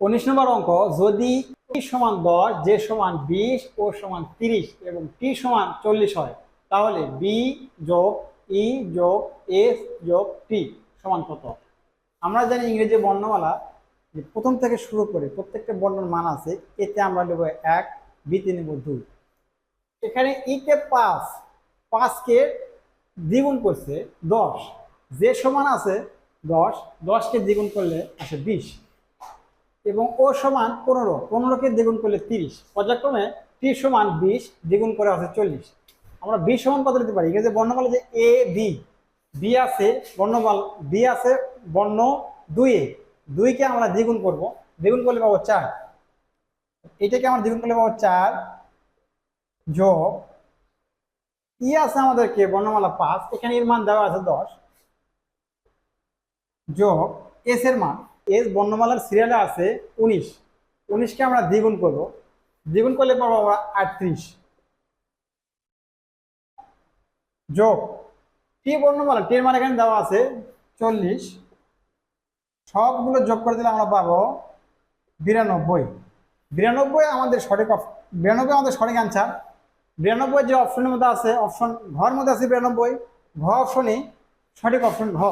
উনিশ নম্বর অঙ্ক, যদি টি সমান দশ যে সমান বিশ, ও সমান তিরিশ এবং টি সমান চল্লিশ হয়, তাহলে বি যোগ ই যোগ এস যোগ টি সমান কত? আমরা জানি ইংরেজি বর্ণমালা যে প্রথম থেকে শুরু করে প্রত্যেকটা বর্ণের মান আছে, এতে আমরা নেব এক বিতে নেব দুই। এখানে ইতে পাঁচ পাঁচকে দ্বিগুণ করছে দশ যে সমান আছে দশ দশকে দ্বিগুণ করলে আসে বিশ। এবং ও সমান পনেরো। পনেরোকে দ্বিগুণ করলে তিরিশ। পর্যায়ক্রমে টি সমান বিশ দ্বিগুণ করে আছে চল্লিশ। আমরা বিশ সমান কত দিতে পারি? এখানে বর্ণমালা যে এ বি বি আছে বর্ণমাল বি আছে বর্ণ দুইয়ে দুইকে আমরা দ্বিগুণ করব। দ্বিগুণ করলে পাবো চার। এটাকে আমরা দ্বিগুণ করলে পাবো চার যোগ ই আছে আমাদেরকে বর্ণমালা পাঁচ। এখানে এর মান দেওয়া আছে দশ। যোগ এস এর মান। এস বর্ণমালার সিরিয়ালে আছে উনিশ। উনিশকে আমরা দ্বিগুণ করব। দ্বিগুণ করলে পাবো আমরা আটত্রিশ। যোগ। টি বর্ণমালা টির মান এখানে দেওয়া আছে চল্লিশ। সবগুলো যোগ করে দিলে আমরা পাবো বিরানব্বই। বিরানব্বই আমাদের সঠিক বিরানব্বই আমাদের সঠিক অ্যান্সার বিরানব্বই যে অপশনের মধ্যে আছে অপশন ঘর মধ্যে আছে বিরানব্বই। ঘ অপশনই সঠিক অপশন ঘ।